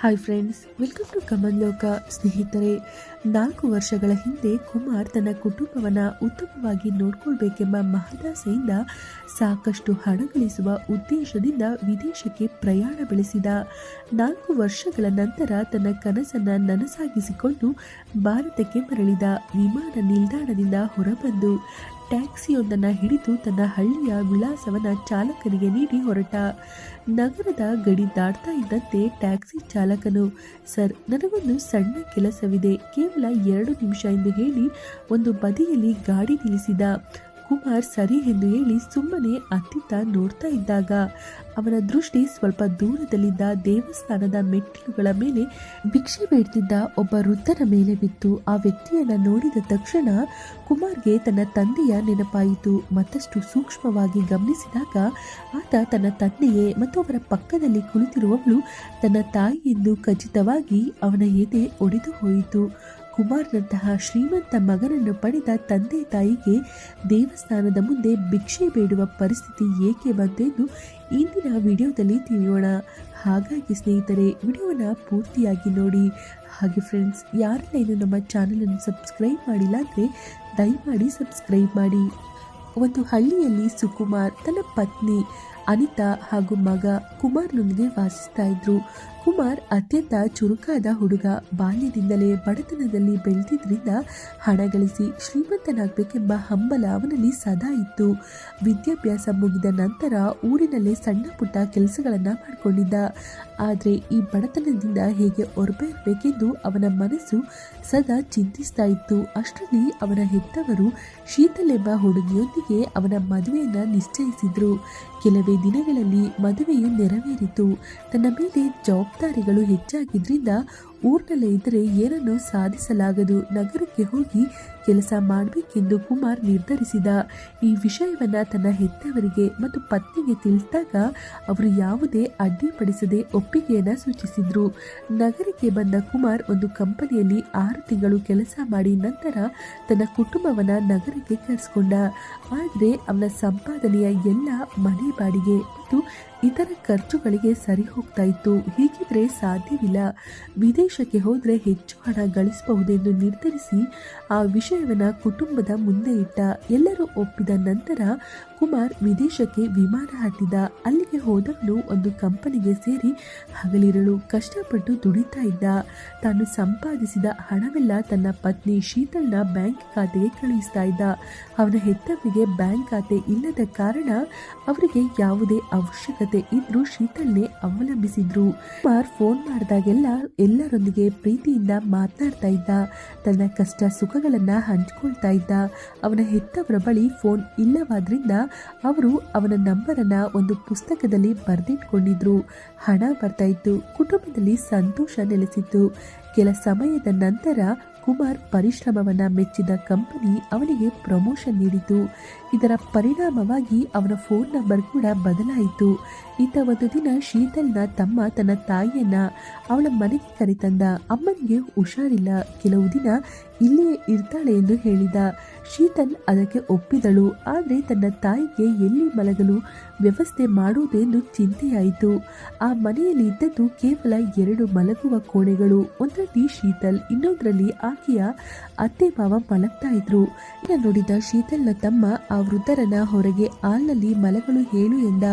Hi friends welcome to Kamal Loka ಸ್ನೇಹಿತರೆ, ನಾಲ್ಕು ವರ್ಷಗಳ ಹಿಂದೆ ಕುಮಾರ್ ತನ್ನ ಕುಟುಂಬವನ್ನು ಉತ್ತಮವಾಗಿ ನೋಡ್ಕೊಳ್ಬೇಕೆಂಬ ಮಹದಾಸೆಯಿಂದ ಸಾಕಷ್ಟು ಹಣ ಗಳಿಸುವ ಉದ್ದೇಶದಿಂದ ವಿದೇಶಕ್ಕೆ ಪ್ರಯಾಣ ಬೆಳೆಸಿದ. ನಾಲ್ಕು ವರ್ಷಗಳ ನಂತರ ತನ್ನ ಕನಸನ್ನು ನನಸಾಗಿಸಿಕೊಂಡು ಭಾರತಕ್ಕೆ ಮರಳಿದ ವಿಮಾನ ನಿಲ್ದಾಣದಿಂದ ಹೊರಬಂದು ಟ್ಯಾಕ್ಸಿಯೊಂದನ್ನು ಹಿಡಿದು ತನ್ನ ಹಳ್ಳಿಯ ವಿಳಾಸವನ್ನು ಚಾಲಕನಿಗೆ ನೀಡಿ ಹೊರಟ. ನಗರದ ಗಡಿ ದಾಟ್ತಾ ಇದ್ದಂತೆ ಟ್ಯಾಕ್ಸಿ ಚಾಲಕನು, ಸರ್, ನನಗೊಂದು ಸಣ್ಣ ಕೆಲಸವಿದೆ. ಕೇವಲ ಎರಡು ನಿಮಿಷ ಎಂದು ಹೇಳಿ ಒಂದು ಬದಿಯಲ್ಲಿ ಗಾಡಿ ನಿಲ್ಲಿಸಿದ. ಕುಮಾರ್ ಸರಿ ಎಂದು ಹೇಳಿ ಸುಮ್ಮನೆ ಅತ್ತಿತ್ತ ನೋಡ್ತಾ ಇದ್ದಾಗ ಅವನ ದೃಷ್ಟಿ ಸ್ವಲ್ಪ ದೂರದಲ್ಲಿದ್ದ ದೇವಸ್ಥಾನದ ಮೆಟ್ಟಿಲುಗಳ ಮೇಲೆ ಭಿಕ್ಷೆ ಬೇಡ್ತಿದ್ದ ಒಬ್ಬ ವೃದ್ಧನ ಮೇಲೆ ಬಿತ್ತು. ಆ ವ್ಯಕ್ತಿಯನ್ನ ನೋಡಿದ ತಕ್ಷಣ ಕುಮಾರ್ಗೆ ತನ್ನ ತಂದೆಯ ನೆನಪಾಯಿತು. ಮತ್ತಷ್ಟು ಸೂಕ್ಷ್ಮವಾಗಿ ಗಮನಿಸಿದಾಗ ಆತ ತನ್ನ ತಂದೆಯೇ ಮತ್ತು ಅವರ ಪಕ್ಕದಲ್ಲಿ ಕುಳಿತಿರುವವಳು ತನ್ನ ತಾಯಿ ಎಂದು ಖಚಿತವಾಗಿ ಅವನ ಎದೆ ಒಡೆದು ಹೋಯಿತು. ಕುಮಾರ್ನಂತಹ ಶ್ರೀಮಂತ ಮಗನನ್ನು ಪಡೆದ ತಂದೆ ತಾಯಿಗೆ ದೇವಸ್ಥಾನದ ಮುಂದೆ ಭಿಕ್ಷೆ ಬೇಡುವ ಪರಿಸ್ಥಿತಿ ಏಕೆ ಬಂತೆಂದು ಇಂದಿನ ವಿಡಿಯೋದಲ್ಲಿ ತಿಳಿಯೋಣ. ಹಾಗಾಗಿ ಸ್ನೇಹಿತರೆ, ವಿಡಿಯೋನ ಪೂರ್ತಿಯಾಗಿ ನೋಡಿ. ಹಾಗೆ ಫ್ರೆಂಡ್ಸ್ ಯಾರೆಲ್ಲ ಇನ್ನು ನಮ್ಮ ಚಾನಲನ್ನು ಸಬ್ಸ್ಕ್ರೈಬ್ ಮಾಡಿಲ್ಲ ಅಂದರೆ ದಯಮಾಡಿ ಸಬ್ಸ್ಕ್ರೈಬ್ ಮಾಡಿ. ಒಂದು ಹಳ್ಳಿಯಲ್ಲಿ ಸುಕುಮಾರ್ ತನ್ನ ಪತ್ನಿ ಅನಿತಾ ಹಾಗೂ ಮಗ ಕುಮಾರ್ನೊಂದಿಗೆ ವಾಸಿಸ್ತಾ ಇದ್ರು. ಕುಮಾರ್ ಅತ್ಯಂತ ಚುರುಕಾದ ಹುಡುಗ. ಬಾಲ್ಯದಿಂದಲೇ ಬಡತನದಲ್ಲಿ ಬೆಳೆದಿದ್ದರಿಂದ ಹಣ ಗಳಿಸಿ ಶ್ರೀಮಂತನಾಗಬೇಕೆಂಬ ಹಂಬಲ ಅವನಲ್ಲಿ ಸದಾ ಇತ್ತು. ವಿದ್ಯಾಭ್ಯಾಸ ಮುಗಿದ ನಂತರ ಊರಿನಲ್ಲೇ ಸಣ್ಣ ಪುಟ್ಟ ಕೆಲಸಗಳನ್ನು ಮಾಡಿಕೊಂಡಿದ್ದ. ಆದರೆ ಈ ಬಡತನದಿಂದ ಹೇಗೆ ಹೊರಬರಬೇಕೆಂದು ಅವನ ಮನಸ್ಸು ಸದಾ ಚಿಂತಿಸ್ತಾ ಇತ್ತು. ಅಷ್ಟರಲ್ಲಿ ಅವನ ಹೆತ್ತವರು ಶೀತಲೆಂಬ ಹುಡುಗಿಯೊಂದಿಗೆ ಅವನ ಮದುವೆಯನ್ನು ನಿಶ್ಚಯಿಸಿದ್ರು. ಕೆಲವೇ ದಿನಗಳಲ್ಲಿ ಮದುವೆಯು ನೆರವೇರಿತು. ತನ್ನ ಮೇಲೆ ಜವಾಬ್ದಾರಿಗಳು ಹೆಚ್ಚಾಗಿದ್ರಿಂದ ಊರಿನಲ್ಲೇ ಇದ್ದರೆ ಏನನ್ನು ಸಾಧಿಸಲಾಗದು. ನಗರಕ್ಕೆ ಹೋಗಿ ಕೆಲಸ ಮಾಡಬೇಕೆಂದು ಕುಮಾರ್ ನಿರ್ಧರಿಸಿದ. ಈ ವಿಷಯವನ್ನು ತನ್ನ ಹೆತ್ತವರಿಗೆ ಮತ್ತು ಪತ್ನಿಗೆ ತಿಳಿದಾಗ ಅವರು ಯಾವುದೇ ಅಡ್ಡಿಪಡಿಸದೆ ಒಪ್ಪಿಗೆಯನ್ನು ಸೂಚಿಸಿದ್ರು. ನಗರಕ್ಕೆ ಬಂದ ಕುಮಾರ್ ಒಂದು ಕಂಪನಿಯಲ್ಲಿ ಆರು ತಿಂಗಳು ಕೆಲಸ ಮಾಡಿ ನಂತರ ತನ್ನ ಕುಟುಂಬವನ್ನ ನಗರಕ್ಕೆ ಕರೆಸಿಕೊಂಡ. ಆದರೆ ಅವನ ಸಂಪಾದನೆಯ ಎಲ್ಲ ಮನೆ ಬಾಡಿಗೆ ಮತ್ತು ಇತರ ಖರ್ಚುಗಳಿಗೆ ಸರಿ ಹೋಗ್ತಾ ಇತ್ತು. ಹೀಗಿದ್ರೆ ಸಾಧ್ಯವಿಲ್ಲ. ವಿದೇಶಕ್ಕೆ ಹೋದ್ರೆ ಹೆಚ್ಚು ಹಣ ಗಳಿಸಬಹುದೆಂದು ನಿರ್ಧರಿಸಿ ಆ ವಿಷಯವನ್ನ ಕುಟುಂಬದ ಮುಂದೆ ಇಟ್ಟ. ಎಲ್ಲರೂ ಒಪ್ಪಿದ ನಂತರ ಕುಮಾರ್ ವಿದೇಶಕ್ಕೆ ವಿಮಾನ ಹತ್ತಿದ ಅಲ್ಲಿಗೆ ಹೋದವನು ಒಂದು ಕಂಪನಿಗೆ ಸೇರಿ ಹಗಲಿರಲು ಕಷ್ಟಪಟ್ಟು ದುಡಿತಾ ಇದ್ದ. ತಾನು ಸಂಪಾದಿಸಿದ ಹಣವೆಲ್ಲ ತನ್ನ ಪತ್ನಿ ಶೀತಲ್ನ ಬ್ಯಾಂಕ್ ಖಾತೆಗೆ ಕಳುಹಿಸ್ತಾ ಇದ್ದ. ಅವನ ಹೆತ್ತವರಿಗೆ ಬ್ಯಾಂಕ್ ಖಾತೆ ಇಲ್ಲದ ಕಾರಣ ಅವರಿಗೆ ಯಾವುದೇ ಅವಶ್ಯಕತೆ ಇದ್ರೂ ಶೀತಲ್ನೇ ಅವಲಂಬಿಸಿದ್ರು. ಕುಮಾರ್ ಫೋನ್ ಮಾಡಿದಾಗೆಲ್ಲ ಎಲ್ಲರೊಂದಿಗೆ ಪ್ರೀತಿಯಿಂದ ಮಾತನಾಡ್ತಾ ಇದ್ದ. ತನ್ನ ಕಷ್ಟ ಸುಖಗಳನ್ನ ಹಂಚ್ಕೊಳ್ತಾ ಇದ್ದ. ಅವನ ಹೆತ್ತವರ ಬಳಿ ಫೋನ್ ಇಲ್ಲವಾದ್ರಿಂದ ಅವರು ಅವನ ನಂಬರನ್ನ ಒಂದು ಪುಸ್ತಕದಲ್ಲಿ ಬರೆದಿಟ್ಕೊಂಡಿದ್ರು. ಹಣ ಬರ್ತಾ ಇತ್ತು ಕುಟುಂಬದಲ್ಲಿ ಸಂತೋಷ ನೆಲೆಸಿತ್ತು. ಕೆಲ ಸಮಯದ ನಂತರ ಕುಮಾರ್ ಪರಿಶ್ರಮವನ್ನ ಮೆಚ್ಚಿದ ಕಂಪನಿ ಅವನಿಗೆ ಪ್ರಮೋಷನ್ ನೀಡಿತು. ಇದರ ಪರಿಣಾಮವಾಗಿ ಅವನ ಫೋನ್ ನಂಬರ್ ಕೂಡ ಬದಲಾಯಿತು. ಇಂಥ ಒಂದು ದಿನ ಶೀತಲ್ನ ತಮ್ಮ ತನ್ನ ತಾಯಿಯನ್ನ ಅವಳ ಮನೆಗೆ ಕರೆತಂದ. ಅಮ್ಮನಿಗೆ ಹುಷಾರಿಲ್ಲ. ಕೆಲವು ದಿನ ಇಲ್ಲಿಯೇ ಇರ್ತಾಳೆ ಎಂದು ಹೇಳಿದ. ಶೀತಲ್ ಅದಕ್ಕೆ ಒಪ್ಪಿದಳು. ಆದರೆ ತನ್ನ ತಾಯಿಗೆ ಎಲ್ಲಿ ಮಲಗಲು ವ್ಯವಸ್ಥೆ ಮಾಡುವುದೆಂದು ಚಿಂತೆಯಾಯಿತು. ಆ ಮನೆಯಲ್ಲಿ ಇದ್ದದ್ದು ಕೇವಲ ಎರಡು ಮಲಗುವ ಕೋಣೆಗಳು. ಒಂದರಲ್ಲಿ ಶೀತಲ್, ಇನ್ನೊಂದರಲ್ಲಿ ಆಕೆಯ ಅತ್ತೆ ಮಾವ ಮಲಗ್ತಾ ಇದ್ರು. ನೋಡಿದ ಶೀತಲ್ನ ತಮ್ಮ ಆ ವೃದ್ಧರನ್ನ ಹೊರಗೆ ಹಾಲ್ನಲ್ಲಿ ಮಲಗಲು ಹೇಳು ಎಂದ.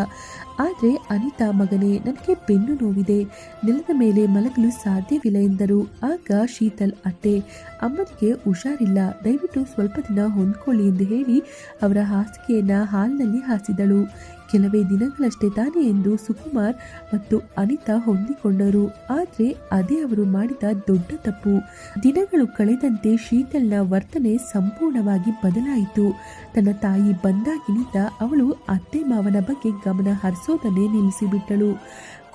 ಆದರೆ ಅನಿತಾ ಮಗನೇ, ನನಗೆ ಬೆನ್ನು ನೋವಿದೆ. ನೆಲದ ಮೇಲೆ ಮಲಗಲು ಸಾಧ್ಯವಿಲ್ಲ ಎಂದರು. ಆಗ ಶೀತಲ್ ಅತ್ತೆ ಅಮ್ಮನಿಗೆ ಹುಷಾರಿಲ್ಲ. ದಯವಿಟ್ಟು ಸ್ವಲ್ಪ ದಿನ ಹೊಂದ್ಕೊಳ್ಳಿ ಎಂದು ಹೇಳಿ ಅವರ ಹಾಸಿಗೆಯನ್ನ ಹಾಲ್ನಲ್ಲಿ ಹಾಸಿದಳು. ಕೆಲವೇ ದಿನಗಳಷ್ಟೇ ತಾನೆ ಎಂದು ಸುಕುಮಾರ್ ಮತ್ತು ಅನಿತಾ ಹೊಂದಿಕೊಂಡರು. ಆದರೆ ಅದೇ ಅವರು ಮಾಡಿದ ದೊಡ್ಡ ತಪ್ಪು. ದಿನಗಳು ಕಳೆದಂತೆ ಶೀತಲ್ನ ವರ್ತನೆ ಸಂಪೂರ್ಣವಾಗಿ ಬದಲಾಯಿತು. ತನ್ನ ತಾಯಿ ಬಂದಾಗಿನಿಂದ ಅವಳು ಅತ್ತೆ ಮಾವನ ಬಗ್ಗೆ ಗಮನ ಹರಿಸೋದನ್ನೇ ನಿಲ್ಲಿಸಿಬಿಟ್ಟಳು.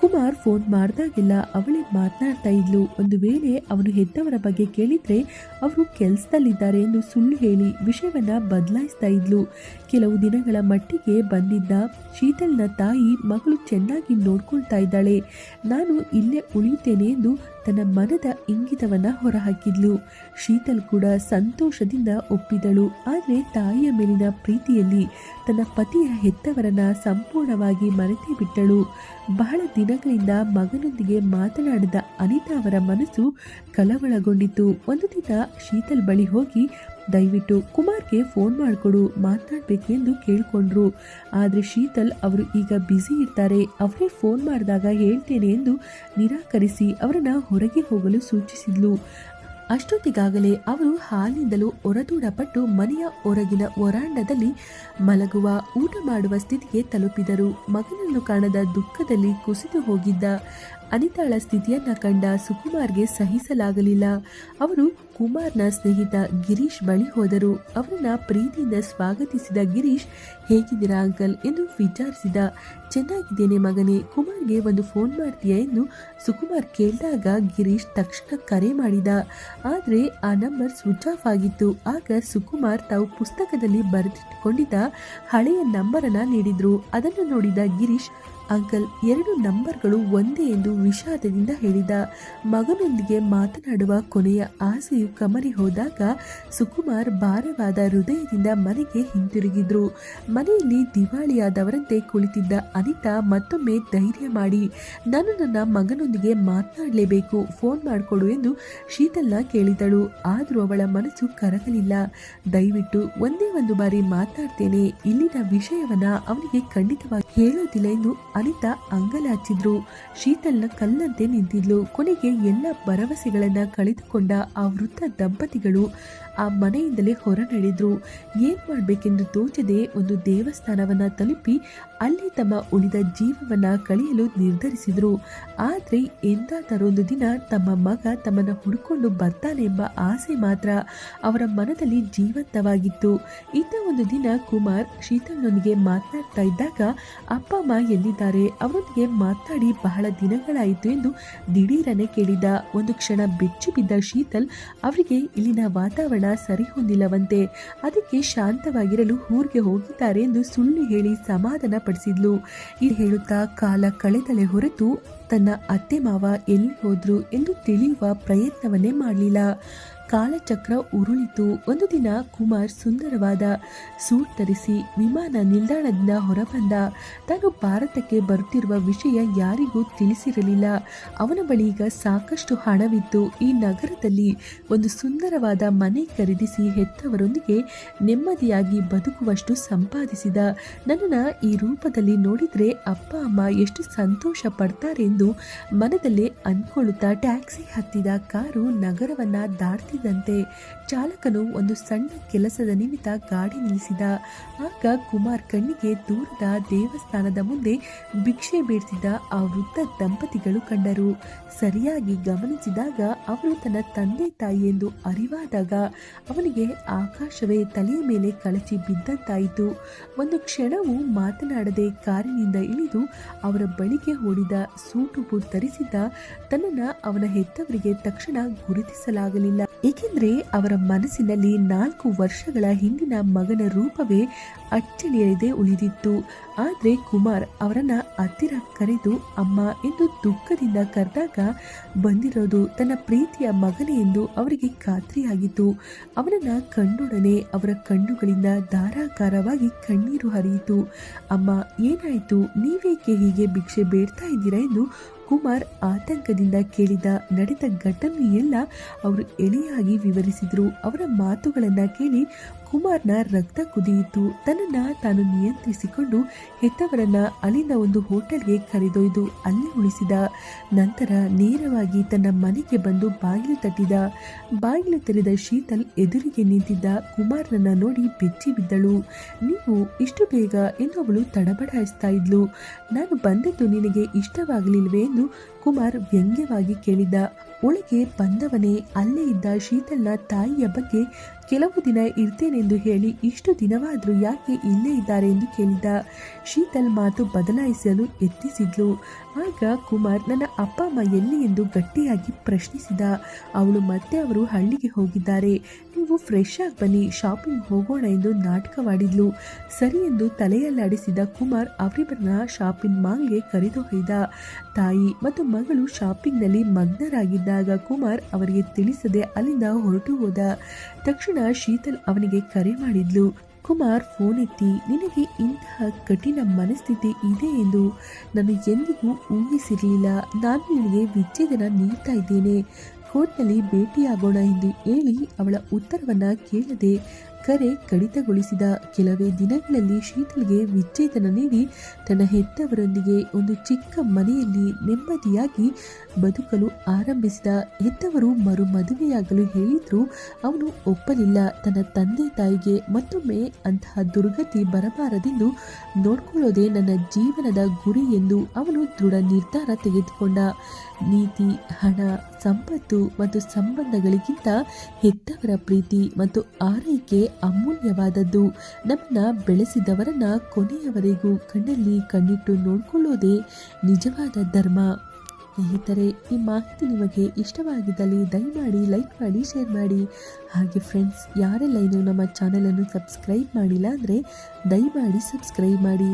ಕುಮಾರ್ ಫೋನ್ ಮಾಡಿದಾಗೆಲ್ಲ ಅವಳೇ ಮಾತನಾಡ್ತಾ ಇದ್ಲು. ಒಂದು ವೇಳೆ ಅವನು ಹೆದ್ದವರ ಬಗ್ಗೆ ಕೇಳಿದ್ರೆ ಅವರು ಕೆಲಸದಲ್ಲಿದ್ದಾರೆ ಎಂದು ಸುಳ್ಳು ಹೇಳಿ ವಿಷಯವನ್ನ ಬದಲಾಯಿಸ್ತಾ ಇದ್ಲು. ಕೆಲವು ದಿನಗಳ ಮಟ್ಟಿಗೆ ಬಂದಿದ್ದ ಶೀತಲ್ನ ತಾಯಿ ಮಗಳು ಚೆನ್ನಾಗಿ ನೋಡ್ಕೊಳ್ತಾ ಇದ್ದಾಳೆ. ನಾನು ಇಲ್ಲೇ ಉಳಿಯುತ್ತೇನೆ ಎಂದು ತನ್ನ ಮನದ ಇಂಗಿತವನ್ನ ಹೊರಹಾಕಿದ್ಲು. ಶೀತಲ್ ಕೂಡ ಸಂತೋಷದಿಂದ ಒಪ್ಪಿದಳು. ಆದರೆ ತಾಯಿಯ ಮೇಲಿನ ಪ್ರೀತಿಯಲ್ಲಿ ತನ್ನ ಪತಿಯ ಹೆತ್ತವರನ್ನ ಸಂಪೂರ್ಣವಾಗಿ ಮರೆತೇ ಬಿಟ್ಟಳು. ಬಹಳ ದಿನಗಳಿಂದ ಮಗನೊಂದಿಗೆ ಮಾತನಾಡಿದ ಅನಿತಾ ಅವರ ಮನಸ್ಸು ಕಲವಳಗೊಂಡಿತು ಒಂದು ದಿನ ಶೀತಲ್ ಬಳಿ ಹೋಗಿ ದಯವಿಟ್ಟು ಕುಮಾರ್ಗೆ ಫೋನ್ ಮಾಡಿಕೊಡು ಮಾತನಾಡಬೇಕು ಎಂದು ಕೇಳಿಕೊಂಡ್ರು. ಆದರೆ ಶೀತಲ್ ಅವರು ಈಗ ಬ್ಯುಸಿ ಇರ್ತಾರೆ. ಅವರೇ ಫೋನ್ ಮಾಡಿದಾಗ ಹೇಳ್ತೇನೆ ಎಂದು ನಿರಾಕರಿಸಿ ಅವರನ್ನು ಹೊರಗೆ ಹೋಗಲು ಸೂಚಿಸಿದ್ಲು. ಅಷ್ಟೊತ್ತಿಗಾಗಲೇ ಅವರು ಹಾಲಿನಿಂದಲೂ ಹೊರದೂಡಪಟ್ಟು ಮನೆಯ ಹೊರಗಿನ ವರಾಂಡದಲ್ಲಿ ಮಲಗುವ, ಊಟ ಮಾಡುವ ಸ್ಥಿತಿಗೆ ತಲುಪಿದರು. ಮಗನನ್ನು ಕಾಣದ ದುಃಖದಲ್ಲಿ ಕುಸಿದು ಹೋಗಿದ್ದ ಅನಿತಾಳ ಸ್ಥಿತಿಯನ್ನು ಕಂಡ ಸುಕುಮಾರ್ಗೆ ಸಹಿಸಲಾಗಲಿಲ್ಲ. ಅವರು ಕುಮಾರ್ನ ಸ್ನೇಹಿತ ಗಿರೀಶ್ ಬಳಿ ಹೋದರು. ಅವರನ್ನ ಪ್ರೀತಿಯಿಂದ ಸ್ವಾಗತಿಸಿದ ಗಿರೀಶ್, ಹೇಗಿದ್ದೀರಾ ಅಂಕಲ್? ಎಂದು ವಿಚಾರಿಸಿದ. ಚೆನ್ನಾಗಿದ್ದೇನೆ ಮಗನೇ, ಕುಮಾರ್ಗೆ ಒಂದು ಫೋನ್ ಮಾಡ್ತೀಯಾ? ಎಂದು ಸುಕುಮಾರ್ ಕೇಳಿದಾಗ ಗಿರೀಶ್ ತಕ್ಷಣ ಕರೆ ಮಾಡಿದ. ಆದರೆ ಆ ನಂಬರ್ ಸ್ವಿಚ್ ಆಫ್ ಆಗಿತ್ತು. ಆಗ ಸುಕುಮಾರ್ ತಾವು ಪುಸ್ತಕದಲ್ಲಿ ಬರೆದಿಟ್ಟುಕೊಂಡಿದ್ದ ಹಳೆಯ ನಂಬರನ್ನು ನೀಡಿದ್ರು. ಅದನ್ನು ನೋಡಿದ ಗಿರೀಶ್ ಅಂಕಲ್ ಎರಡು ನಂಬರ್ಗಳು ಒಂದೇ ಎಂದು ವಿಷಾದದಿಂದ ಹೇಳಿದ. ಮಗನೊಂದಿಗೆ ಮಾತನಾಡುವ ಕೊನೆಯ ಆಸೆಯು ಕಮರಿ ಹೋದಾಗ ಸುಕುಮಾರ್ ಭಾರವಾದ ಹೃದಯದಿಂದ ಮನೆಗೆ ಹಿಂತಿರುಗಿದ್ರು. ಮನೆಯಲ್ಲಿ ದಿವಾಳಿಯಾದವರಂತೆ ಕುಳಿತಿದ್ದ ಅನಿತಾ ಮತ್ತೊಮ್ಮೆ ಧೈರ್ಯ ಮಾಡಿ, ನಾನು ನನ್ನ ಮಗನೊಂದಿಗೆ ಮಾತನಾಡಲೇಬೇಕು, ಫೋನ್ ಮಾಡಿಕೊಡು ಎಂದು ಶೀತಲ್ಲ ಕೇಳಿದಳು. ಆದರೂ ಅವಳ ಮನಸ್ಸು ಕರಗಲಿಲ್ಲ. ದಯವಿಟ್ಟು ಒಂದೇ ಒಂದು ಬಾರಿ ಮಾತನಾಡ್ತೇನೆ, ಇಲ್ಲಿನ ವಿಷಯವನ್ನ ಅವನಿಗೆ ಖಂಡಿತವಾಗಿ ಹೇಳೋದಿಲ್ಲ ಎಂದು ಅನಿತಾ ಅಂಗಲಾಚಿದ್ರು ಶೀತಲ್ನ ಕಲ್ಲಂತೆ ನಿಂತಿದ್ಲು. ಕೊನೆಗೆ ಎಲ್ಲ ಭರವಸೆಗಳನ್ನ ಕಳೆದುಕೊಂಡ ಆ ವೃದ್ಧ ದಂಪತಿಗಳು ಆ ಮನೆಯಿಂದಲೇ ಹೊರ ನಡೆದ್ರು ಏನ್ ಮಾಡ್ಬೇಕೆಂದು ತೋಚದೆ ಒಂದು ದೇವಸ್ಥಾನವನ್ನ ತಲುಪಿ ಅಲ್ಲಿ ತಮ್ಮ ಉಳಿದ ಜೀವವನ್ನ ಕಳೆಯಲು ನಿರ್ಧರಿಸಿದ್ರು. ಆದ್ರೆ ಎಂದಾದರೊಂದು ದಿನ ತಮ್ಮ ಮಗ ತಮ್ಮನ್ನ ಹುಡುಕೊಂಡು ಬರ್ತಾನೆ ಎಂಬ ಆಸೆ ಮಾತ್ರ ಅವರ ಮನದಲ್ಲಿ ಜೀವಂತವಾಗಿತ್ತು. ಇಂಥ ಒಂದು ದಿನ ಕುಮಾರ್ ಶೀತಲ್ನೊಂದಿಗೆ ಮಾತನಾಡ್ತಾ ಇದ್ದಾಗ, ಅಪ್ಪ, ಅಮ್ಮ ಎಲ್ಲಿದ್ದಾರೆ? ಅವರೊಂದಿಗೆ ಮಾತಾಡಿ ಬಹಳ ದಿನಗಳಾಯಿತು ಎಂದು ದಿಢೀರನೆ ಕೇಳಿದ ಒಂದು ಕ್ಷಣ ಬೆಚ್ಚಿ ಬಿದ್ದ ಶೀತಲ್ ಅವರಿಗೆ ಇಲ್ಲಿನ ವಾತಾವರಣ ಸರಿ ಹೊಂದಿಲ್ಲವಂತೆ ಅದಕ್ಕೆ ಶಾಂತವಾಗಿರಲು ಊರಿಗೆ ಹೋಗಿದ್ದಾರೆ ಎಂದು ಸುಳ್ಳು ಹೇಳಿ ಸಮಾಧಾನ ಪಡಿಸಿದ್ಲು. ಇದು ಹೇಳುತ್ತಾ ಕಾಲ ಕಳೆದಳೆ ಹೊರತು ತನ್ನ ಅತ್ತೆ ಮಾವ ಎಲ್ಲಿ ಹೋದ್ರು ಎಂದು ತಿಳಿಯುವ ಪ್ರಯತ್ನವನ್ನೇ ಮಾಡಲಿಲ್ಲ. ಕಾಲಚಕ್ರ ಉರುಳಿತು. ಒಂದು ದಿನ ಕುಮಾರ್ ಸುಂದರವಾದ ಸೂಟ್ ಧರಿಸಿ ವಿಮಾನ ನಿಲ್ದಾಣದಿಂದ ಹೊರಬಂದ. ತಾನು ಭಾರತಕ್ಕೆ ಬರುತ್ತಿರುವ ವಿಷಯ ಯಾರಿಗೂ ತಿಳಿಸಿರಲಿಲ್ಲ. ಅವನ ಬಳಿ ಈಗ ಸಾಕಷ್ಟು ಹಣವಿದ್ದು ಈ ನಗರದಲ್ಲಿ ಒಂದು ಸುಂದರವಾದ ಮನೆ ಖರೀದಿಸಿ ಹೆತ್ತವರೊಂದಿಗೆ ನೆಮ್ಮದಿಯಾಗಿ ಬದುಕುವಷ್ಟು ಸಂಪಾದಿಸಿದ. ನನ್ನನ್ನು ಈ ರೂಪದಲ್ಲಿ ನೋಡಿದ್ರೆ ಅಪ್ಪ, ಅಮ್ಮ ಎಷ್ಟು ಸಂತೋಷ ಪಡ್ತಾರೆ ಎಂದು ಮನದಲ್ಲೇ ಅಂದ್ಕೊಳ್ಳುತ್ತಾ ಟ್ಯಾಕ್ಸಿ ಹತ್ತಿದ ಕಾರು ನಗರವನ್ನ 人哋 ಚಾಲಕನು ಒಂದು ಸಣ್ಣ ಕೆಲಸದ ನಿಮಿತ್ತ ಗಾಡಿ ನಿಲ್ಲಿಸಿದ. ಆಗ ಕುಮಾರ್ ಕಣ್ಣಿಗೆ ದೂರದ ದೇವಸ್ಥಾನದ ಮುಂದೆ ಭಿಕ್ಷೆ ಬೇಡ್ತಿದ್ದ ಆ ವೃದ್ಧ ದಂಪತಿಗಳು ಕಂಡರು. ಸರಿಯಾಗಿ ಗಮನಿಸಿದಾಗ ಅವರು ತನ್ನ ತಂದೆ ತಾಯಿ ಎಂದು ಅರಿವಾದಾಗ ಅವನಿಗೆ ಆಕಾಶವೇ ತಲೆಯ ಮೇಲೆ ಕಳಚಿ ಬಿದ್ದಂತಾಯಿತು. ಒಂದು ಕ್ಷಣವು ಮಾತನಾಡದೆ ಕಾರಿನಿಂದ ಇಳಿದು ಅವರ ಬಳಿಗೆ ಓಡಿದ ಸೂಟು ಬೂಟ್ ಧರಿಸಿದ್ದ ತನ್ನನ್ನ ಅವನ ಹೆತ್ತವರಿಗೆ ತಕ್ಷಣ ಗುರುತಿಸಲಾಗಲಿಲ್ಲ. ಏಕೆಂದರೆ ಅವರ ಮನಸ್ಸಿನಲ್ಲಿ ನಾಲ್ಕು ವರ್ಷಗಳ ಹಿಂದಿನ ಮಗನ ರೂಪವೇ ಅಚ್ಚಳಿಯದೆ ಉಳಿದಿತ್ತು. ಆದರೆ ಕುಮಾರ್ ಅವರನ್ನ ಹತ್ತಿರ ಕರೆದು, ಅಮ್ಮ, ಎಂದು ದುಃಖದಿಂದ ಕರೆದಾಗ ಬಂದಿರೋದು ತನ್ನ ಪ್ರೀತಿಯ ಮಗನೇ ಎಂದು ಅವರಿಗೆ ಖಾತ್ರಿಯಾಗಿತ್ತು. ಅವನನ್ನ ಕಂಡೊಡನೆ ಅವರ ಕಣ್ಣುಗಳಿಂದ ಧಾರಾಕಾರವಾಗಿ ಕಣ್ಣೀರು ಹರಿಯಿತು. ಅಮ್ಮ, ಏನಾಯಿತು? ನೀವೇಕೆ ಹೀಗೆ ಭಿಕ್ಷೆ ಬೇಡ್ತಾ ಇದ್ದೀರಾ? ಎಂದು ಕುಮಾರ್ ಆತಂಕದಿಂದ ಕೇಳಿದ ನಡೆದ ಘಟನೆ ಎಲ್ಲ ಅವರು ಎಳೆಯಾಗಿ ವಿವರಿಸಿದರು. ಅವರ ಮಾತುಗಳನ್ನು ಕೇಳಿ ಕುಮಾರ್ನ ರಕ್ತ ಕುದಿಯಿತು. ತನ್ನನ್ನ ತಾನು ನಿಯಂತ್ರಿಸಿಕೊಂಡು ಹೆತ್ತವರನ್ನ ಅಲ್ಲಿನ ಒಂದು ಹೋಟೆಲ್ಗೆ ಕರೆದೊಯ್ದು ಅಲ್ಲಿ ಉಳಿಸಿದ. ನಂತರ ನೇರವಾಗಿ ತನ್ನ ಮನೆಗೆ ಬಂದು ಬಾಗಿಲು ತಟ್ಟಿದ. ಬಾಗಿಲು ತೆರೆದ ಶೀತಲ್ ಎದುರಿಗೆ ನಿಂತಿದ್ದ ಕುಮಾರ್ನನ್ನ ನೋಡಿ ಬೆಚ್ಚಿ ಬಿದ್ದಳು. ನೀವು ಇಷ್ಟು ಬೇಗ ಎಂದು ಅವಳು ತಡಬಡಾಯಿಸ್ತಾ ಇದ್ಲು. ನಾನು ಬಂದದ್ದು ನಿನಗೆ ಇಷ್ಟವಾಗಲಿಲ್ವೇ? ಎಂದು ಕುಮಾರ್ ವ್ಯಂಗ್ಯವಾಗಿ ಕೇಳಿದ ಒಳಗೆ ಬಂದವನೇ, ಅಲ್ಲೇ ಇದ್ದ ಶೀತಲ್ನ ತಾಯಿಯ ಬಗ್ಗೆ ಕೆಲವು ದಿನ ಇರ್ತೇನೆಂದು ಹೇಳಿ ಇಷ್ಟು ದಿನವಾದರೂ ಯಾಕೆ ಇಲ್ಲೇ ಇದ್ದಾರೆ ಎಂದು ಕೇಳಿದ. ಶೀತಲ್ ಮಾತು ಬದಲಾಯಿಸಲು ಯತ್ನಿಸಿದ್ಲು. ಆಗ ಕುಮಾರ್ ನನ್ನ ಅಪ್ಪ ಅಮ್ಮ ಎಲ್ಲಿ ಎಂದು ಗಟ್ಟಿಯಾಗಿ ಪ್ರಶ್ನಿಸಿದ. ಅವಳು ಮತ್ತೆ ಅವರು ಹಳ್ಳಿಗೆ ಹೋಗಿದ್ದಾರೆ. ನೀವು ಫ್ರೆಶ್ ಆಗಿ ಬನ್ನಿ ಶಾಪಿಂಗ್ ಹೋಗೋಣ ಎಂದು ನಾಟಕವಾಡಿದ್ಲು. ಸರಿ ಎಂದು ತಲೆಯಲ್ಲಾಡಿಸಿದ ಕುಮಾರ್ ಅವರಿಬ್ಬರನ್ನ ಶಾಪಿಂಗ್ ಮಾಲ್ಗೆ ಕರೆದೊಯ್ದ ತಾಯಿ ಮತ್ತು ಮಗಳು ಶಾಪಿಂಗ್ನಲ್ಲಿ ಮಗ್ನರಾಗಿದ್ದಾಗ ಕುಮಾರ್ ಅವರಿಗೆ ತಿಳಿಸದೆ ಅಲ್ಲಿಂದ ಹೊರಟು ಹೋದ. ತಕ್ಷಣ ಶೀತಲ್ ಅವನಿಗೆ ಕರೆ ಮಾಡಿದ್ಲು. ಕುಮಾರ್ ಫೋನ್ ಎತ್ತಿ, ನಿನಗೆ ಇಂತಹ ಕಠಿಣ ಮನಸ್ಥಿತಿ ಇದೆ ಎಂದು ನಾನು ಎಂದಿಗೂ ಊಹಿಸಿರಲಿಲ್ಲ. ನಾನು ನಿನಗೆ ವಿಚ್ಛೇದನ ನೀಡ್ತಾ ಇದ್ದೇನೆ. ಕೋರ್ಟ್ನಲ್ಲಿ ಭೇಟಿಯಾಗೋಣ ಎಂದು ಹೇಳಿ ಅವಳ ಉತ್ತರವನ್ನು ಕೇಳದೆ ಕರೆ ಕಡಿತಗೊಳಿಸಿದ ಕೆಲವೇ ದಿನಗಳಲ್ಲಿ ಶೀತಲ್ಗೆ ವಿಚ್ಛೇದನ ನೀಡಿ ತನ್ನ ಹೆತ್ತವರೊಂದಿಗೆ ಒಂದು ಚಿಕ್ಕ ಮನೆಯಲ್ಲಿ ನೆಮ್ಮದಿಯಾಗಿ ಬದುಕಲು ಆರಂಭಿಸಿದ ಹೆತ್ತವರು ಮರು ಮದುವೆಯಾಗಲು ಹೇಳಿದ್ರು ಅವನು ಒಪ್ಪಲಿಲ್ಲ. ತನ್ನ ತಂದೆ ತಾಯಿಗೆ ಮತ್ತೊಮ್ಮೆ ಅಂತಹ ದುರ್ಗತಿ ಬರಬಾರದೆಂದು ನೋಡ್ಕೊಳ್ಳೋದೇ ನನ್ನ ಜೀವನದ ಗುರಿ ಎಂದು ಅವನು ದೃಢ ನಿರ್ಧಾರ ತೆಗೆದುಕೊಂಡ. ನೀತಿ, ಹಣ, ಸಂಪತ್ತು ಮತ್ತು ಸಂಬಂಧಗಳಿಗಿಂತ ಹೆತ್ತವರ ಪ್ರೀತಿ ಮತ್ತು ಆರೈಕೆ ಅಮೂಲ್ಯವಾದದ್ದು. ನಮ್ಮನ್ನ ಬೆಳೆಸಿದವರನ್ನ ಕೊನೆಯವರೆಗೂ ಕಣ್ಣಲ್ಲಿ ಕಣ್ಣಿಟ್ಟು ನೋಡಿಕೊಳ್ಳೋದೇ ನಿಜವಾದ ಧರ್ಮ. ಸ್ನೇಹಿತರೆ, ಈ ಮಾಹಿತಿ ನಿಮಗೆ ಇಷ್ಟವಾಗಿದ್ದಲ್ಲಿ ದಯಮಾಡಿ ಲೈಕ್ ಮಾಡಿ, ಶೇರ್ ಮಾಡಿ. ಹಾಗೆ ಫ್ರೆಂಡ್ಸ್ ಯಾರೆಲ್ಲ ಇನ್ನೂ ನಮ್ಮ ಚಾನಲನ್ನು ಸಬ್ಸ್ಕ್ರೈಬ್ ಮಾಡಿಲ್ಲ ಅಂದರೆ ದಯಮಾಡಿ ಸಬ್ಸ್ಕ್ರೈಬ್ ಮಾಡಿ.